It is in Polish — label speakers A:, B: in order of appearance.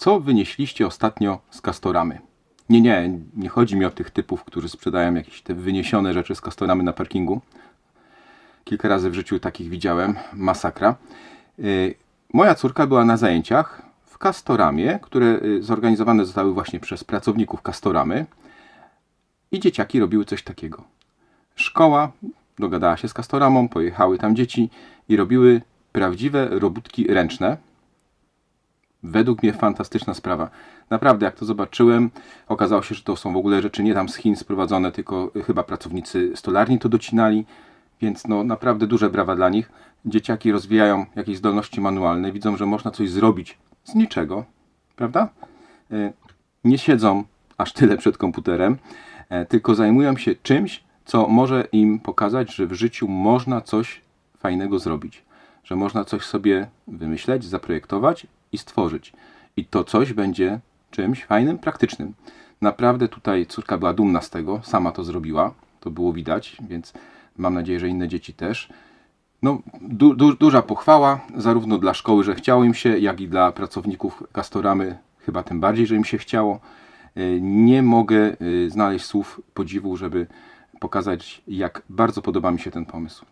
A: Co wynieśliście ostatnio z Castoramy? Nie, nie, nie chodzi mi o tych typów, którzy sprzedają jakieś te wyniesione rzeczy z Castoramy na parkingu. Kilka razy w życiu takich widziałem. Masakra. Y, Moja córka była na zajęciach w Castoramie, które y, zorganizowane zostały właśnie przez pracowników Castoramy. I dzieciaki robiły coś takiego. Szkoła dogadała się z Castoramą, pojechały tam dzieci i robiły prawdziwe robótki ręczne. Według mnie fantastyczna sprawa. Naprawdę, jak to zobaczyłem, okazało się, że to są w ogóle rzeczy nie tam z Chin sprowadzone, tylko chyba pracownicy stolarni to docinali, więc no naprawdę duże brawa dla nich. Dzieciaki rozwijają jakieś zdolności manualne, widzą, że można coś zrobić z niczego, prawda? Y, Nie siedzą aż tyle przed komputerem, e, tylko zajmują się czymś, co może im pokazać, że w życiu można coś fajnego zrobić, że można coś sobie wymyśleć, zaprojektować i stworzyć. I to coś będzie czymś fajnym, praktycznym. Naprawdę tutaj córka była dumna z tego, sama to zrobiła, to było widać, więc mam nadzieję, że inne dzieci też. No, du, du, duża pochwała, zarówno dla szkoły, że chciało im się, jak i dla pracowników Castoramy, chyba tym bardziej, że im się chciało. Y, Nie mogę y, znaleźć słów podziwu, żeby pokazać, jak bardzo podoba mi się ten pomysł.